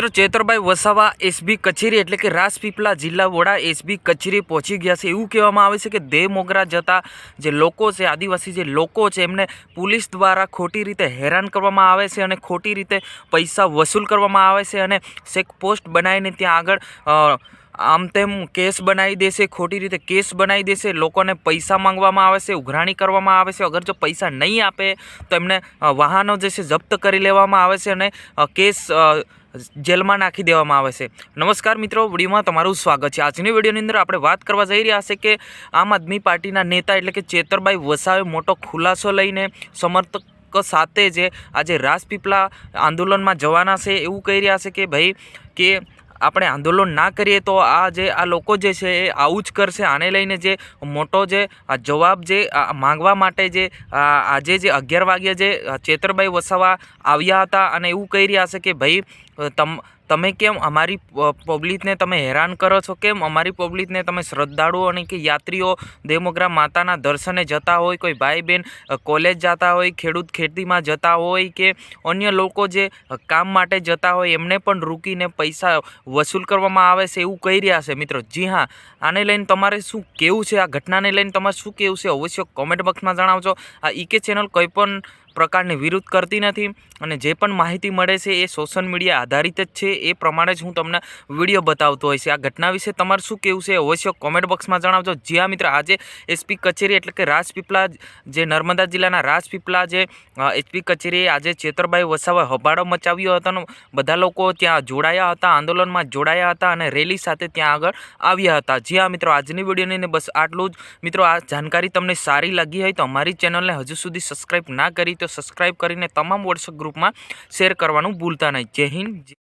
મિત્રો ચેતરભાઈ વસાવા એસબી કચેરી એટલે કે રાજપીપળા જિલ્લા વડા એસબી કચેરી પહોંચી ગયા છે. એવું કહેવામાં આવે છે કે દેહ મોગરા જતા જે લોકો છે, આદિવાસી જે લોકો છે, એમને પોલીસ દ્વારા ખોટી રીતે હેરાન કરવામાં આવે છે અને ખોટી રીતે પૈસા વસૂલ કરવામાં આવે છે અને ચેકપોસ્ટ બનાવીને ત્યાં આગળ આમ તેમ કેસ બનાવી દેશે ખોટી રીતે કેસ બનાવી દેશે લોકોને પૈસા માંગવામાં આવે છે, ઉઘરાણી કરવામાં આવે છે, અગર જો પૈસા નહીં આપે તો એમને વાહનો જે છે, જપ્ત કરી લેવામાં આવે છે અને કેસ જેલમાં નાખી દેવામાં આવે છે. નમસ્કાર મિત્રો, વિડીયોમાં તમારું સ્વાગત છે. આજની વિડીયોની અંદર આપણે વાત કરવા જઈ રહ્યા છે કે આમ આદમી પાર્ટીના નેતા એટલે કે ચેતરભાઈ વસાવે મોટો ખુલાસો લઈને સમર્થક સાથે જે આજે રાજપીપળા આંદોલનમાં જવાના છે, એવું કહી રહ્યા છે કે ભાઈ કે આપણે આંદોલન ના કરીએ તો આ જે આ લોકો જે છે એ આવું જ કરશે. આને લઈને જે મોટો જે આ જવાબ જે માંગવા માટે જે આજે જે અગિયાર વાગ્યે જે ચેતરભાઈ વસાવા આવ્યા હતા અને એવું કહી રહ્યા છે કે ભાઈ તમ, તમે કેમ અમારી પબ્લિકને તમે હેરાન કરો છો? કેમ અમારી પબ્લિકને તમે શ્રદ્ધાળુઓ અને કે યાત્રીઓ દેમોગ્રા માતાના દર્શને જતા હોય, કોઈ ભાઈ બહેન કોલેજ જતા હોય, ખેડૂત ખેતીમાં જતા હોય કે અન્ય લોકો જે કામ માટે જતા હોય, એમને પણ રૂકીને પૈસા વસૂલ કરવામાં આવે છે એવું કહી રહ્યા છે મિત્રો. જી હા, આને લઈને તમારે શું કેવું છે? આ ઘટનાને લઈને તમારે શું કેવું છે? અવશ્ય કોમેન્ટ બોક્સમાં જણાવજો. આ ઈકે ચેનલ કોઈ પણ પ્રકારની વિરુદ્ધ કરતી નથી અને જે પણ માહિતી મળે છે એ સોશિયલ મીડિયા આધારિત જ છે. એ પ્રમાણે જ હું તમને વીડિયો બતાવતો છે. આ ઘટના વિશે તમારું શું કેવું છે અવશ્ય કોમેન્ટ બોક્સમાં જણાવજો. જ્યાં મિત્ર આજે એસપી કચેરી એટલે કે રાજપીપળા જે નર્મદા જિલ્લાના રાજપીપળા જે એસપી કચેરીએ આજે ચેતરભાઈ વસાવા હબાળો મચાવ્યો હતો બધા લોકો ત્યાં જોડાયા હતા, આંદોલનમાં જોડાયા હતા અને રેલી સાથે ત્યાં આગળ આવ્યા હતા. જી હા મિત્રો આજની વિડીયોની બસ આટલું જ. મિત્રો, આ જાણકારી તમને સારી લાગી હોય તો અમારી ચેનલને હજુ સુધી સબસ્ક્રાઈબ ના કરી તો સબસ્ક્રાઈબ કરીને તમામ વોટ્સઅપ ગ્રુપમાં શેર કરવાનું ભૂલતા નહીં. જય હિન્દ